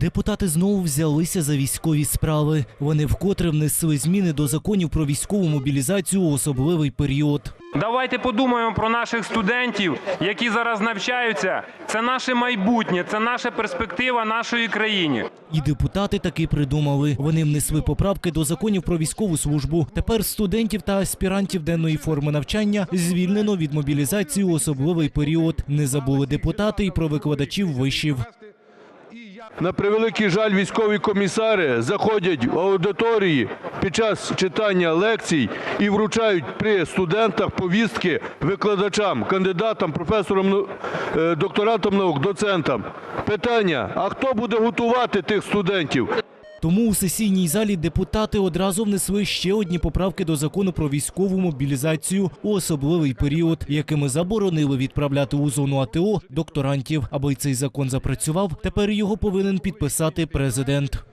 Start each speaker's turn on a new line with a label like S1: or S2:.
S1: Депутати знову взялися за військові справи. Вони вкотре внесли зміни до законів про військову мобілізацію у особливий період.
S2: Давайте подумаємо про наших студентів, які зараз навчаються. Це наше майбутнє, це наша перспектива нашої країни.
S1: І депутати таки придумали. Вони внесли поправки до законів про військову службу. Тепер студентів та аспірантів денної форми навчання звільнено від мобілізації у особливий період. Не забули депутати і про викладачів вишів.
S3: На превеликий жаль, військові комісари заходять в аудиторії під час читання лекцій і вручають при студентах повістки викладачам, кандидатам, професорам, е, докторатам наук, доцентам. Питання: а хто буде готувати тих студентів?
S1: Тому у сесійній залі депутати одразу внесли ще одні поправки до закону про військову мобілізацію у особливий період, якими заборонили відправляти у зону АТО докторантів. Аби цей закон запрацював, тепер його повинен підписати президент.